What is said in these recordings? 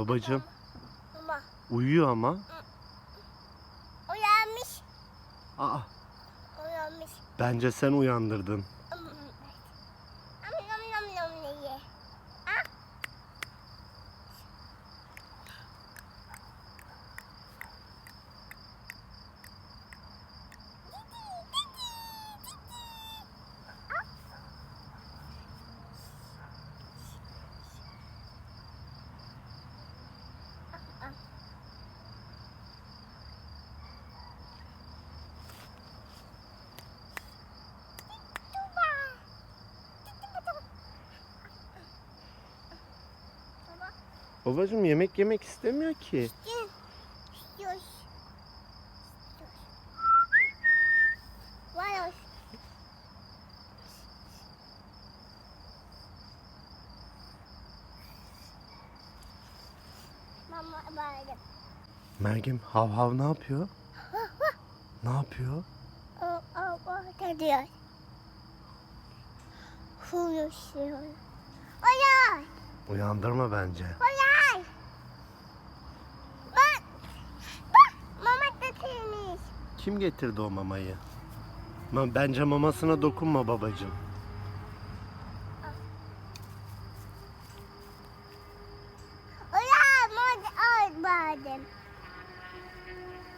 Babacığım Mama. uyuyor ama. Uyanmış. Aa Uyanmış. bence sen uyandırdın. Babacığım yemek yemek istemiyor ki. Mergim hav hav ne yapıyor? Ne yapıyor? O, o, o da diyor. Huyuşuyor. Oyay! Uyandırma bence. Oyay! Kim getirdi o mamayı? Ma- Bence mamasına dokunma babacığım. Oyay!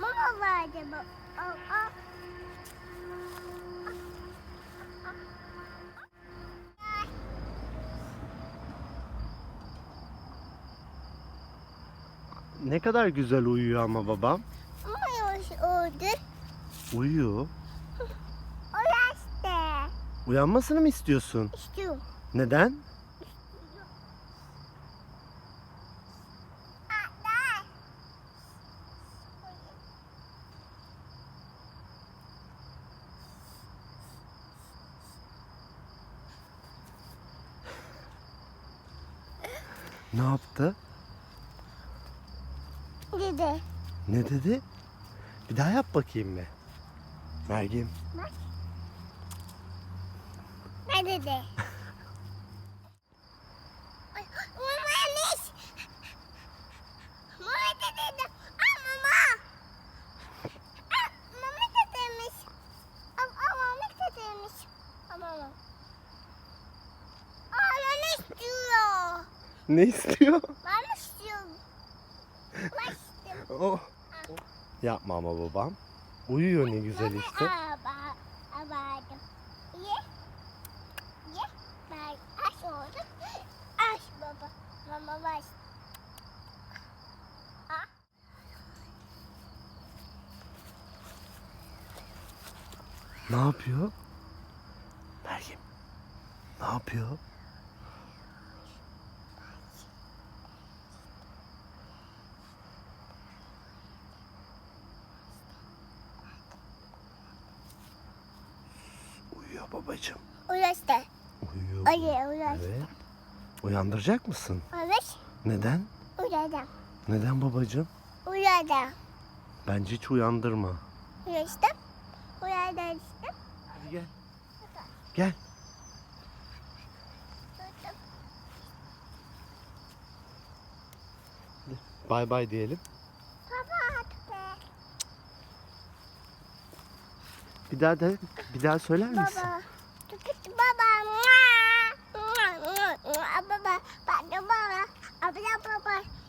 Mama bağırdı. Al, al. Ne kadar güzel uyuyor ama babam. Ama yoş oldu. Uyuyor. İşte. Uyanmasını mı istiyorsun? İşte. Neden? Ne yaptı? Dedi. Ne dedi? Bir daha yap bakayım mı? Mergim. Mama istiyor. Ne istiyor? Mama istiyor. Mama istiyor. Oh. Yapma ama babam. Uyuyor ne güzel işte. Ah. Ne yapıyor? Mergim. Ne yapıyor? Uyuyor babacığım. Ulaştı. Uyuyor. Ayı ulaştı. Evet. Uyandıracak mısın? Evet. Neden? Ulaştı. Neden babacığım? Ulaştı. Bence hiç uyandırma. Ulaştı. Ulaştı. Hadi gel. Gel. Bay bay diyelim. Baba attı. Bir daha da bir daha söyler misin? Baba. Baba. Baba. Baba. Baba. Baba.